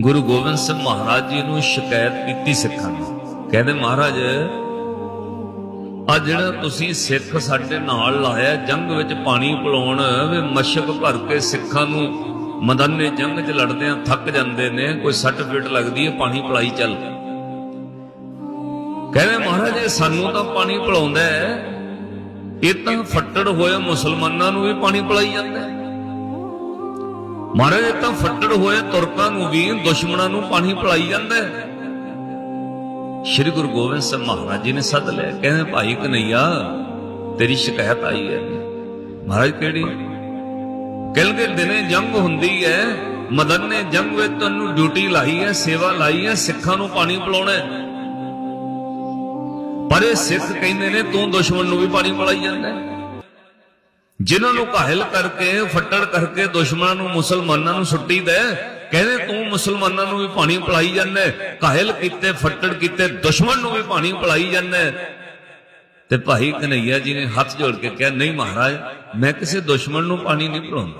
ਗੁਰੂ ਗੋਬਿੰਦ ਸਿੰਘ ਮਹਾਰਾਜ ਜੀ ਨੂੰ ਸ਼ਿਕਾਇਤ ਕੀਤੀ ਸਿੱਖਾਂ ਨੇ। ਕਹਿੰਦੇ, ਮਹਾਰਾਜ ਆ ਜਿਹੜਾ ਤੁਸੀਂ ਸਿੱਖ ਸਾਡੇ ਨਾਲ ਲਾਇਆ, ਜੰਗ ਵਿੱਚ ਪਾਣੀ ਪਿਲਾਉਣ, ਵੀ ਮਸ਼ਕ ਭਰ ਕੇ ਸਿੱਖਾਂ ਨੂੰ ਮਦਨੇ ਜੰਗ 'ਚ ਲੜਦੇ ਆ ਥੱਕ ਜਾਂਦੇ ਨੇ, ਕੋਈ ਸੱਟ ਫੇਟ ਲੱਗਦੀ ਹੈ, ਪਾਣੀ ਪਿਲਾਈ ਚੱਲ। ਕਹਿੰਦੇ, ਮਹਾਰਾਜ, ਇਹ ਸਾਨੂੰ ਤਾਂ ਪਾਣੀ ਪਿਲਾਉਂਦਾ ਹੈ। ਇਹ ਤਾਂ ਫੱਟੜ ਹੋਏ ਮੁਸਲਮਾਨਾਂ ਨੂੰ ਵੀ ਪਾਣੀ ਪਿਲਾਈ ਜਾਂਦਾ ਹੈ। ਮਹਾਰਾਜ ਇਹ ਤਾਂ ਫੱਟੜ ਹੋਏ ਤੁਰਕਾਂ ਨੂੰ ਵੀ, ਦੁਸ਼ਮਣਾਂ ਨੂੰ ਪਾਣੀ ਪਿਲਾਈ ਜਾਂਦਾ ਹੈ। ਸ਼੍ਰੀ ਗੁਰੂ ਗੋਬਿੰਦ ਸਿੰਘ ਮਹਾਰਾਜ ਜੀ ਨੇ ਸੱਦ ਲਿਆ। ਕਹਿੰਦੇ, ਭਾਈ ਕਨਈਆ, ਤੇਰੀ ਸ਼ਿਕਾਇਤ ਆਈ ਹੈ। ਮਹਾਰਾਜ ਕਿਹੜੀ? ਕੱਲ ਦਿਨੇ ਜੰਗ ਹੁੰਦੀ ਹੈ। ਮਦਨ ਨੇ ਜੰਗ ਵਿੱਚ ਤੈਨੂੰ ਡਿਊਟੀ ਲਾਈ ਹੈ, ਸੇਵਾ ਲਾਈ ਹੈ, ਸਿੱਖਾਂ ਨੂੰ ਪਾਣੀ ਪਿਲਾਉਣਾ ਪਰ ਇਹ ਸਿੱਖ ਕਹਿੰਦੇ ਨੇ, ਤੂੰ ਦੁਸ਼ਮਣ ਨੂੰ ਵੀ ਪਾਣੀ ਪਿਲਾਈ ਜਾਂਦਾ ਹੈ। ਜਿਨ੍ਹਾਂ ਨੂੰ ਕਾਹਲ ਕਰਕੇ, ਫੱਟੜ ਕਰਕੇ ਦੁਸ਼ਮਣਾਂ ਨੂੰ, ਮੁਸਲਮਾਨਾਂ ਨੂੰ ਸੁੱਟੀ ਦੇ, ਕਹਿੰਦੇ ਤੂੰ ਮੁਸਲਮਾਨਾਂ ਨੂੰ ਵੀ ਪਾਣੀ ਪਿਲਾਈ ਜਾਂਦਾ ਕਾਹਲ ਕੀਤੇ, ਫੱਟੜ ਕੀਤੇ, ਦੁਸ਼ਮਣ ਨੂੰ ਵੀ ਪਾਣੀ ਪਿਲਾਈ ਜਾਂਦਾ। ਤੇ ਭਾਈ ਕਨਈਆ ਜੀ ਨੇ ਹੱਥ ਜੋੜ ਕੇ ਕਿਹਾ, ਨਹੀਂ ਮਹਾਰਾਜ, ਮੈਂ ਕਿਸੇ ਦੁਸ਼ਮਣ ਨੂੰ ਪਾਣੀ ਨਹੀਂ ਪਿਲਾਉਂਦਾ।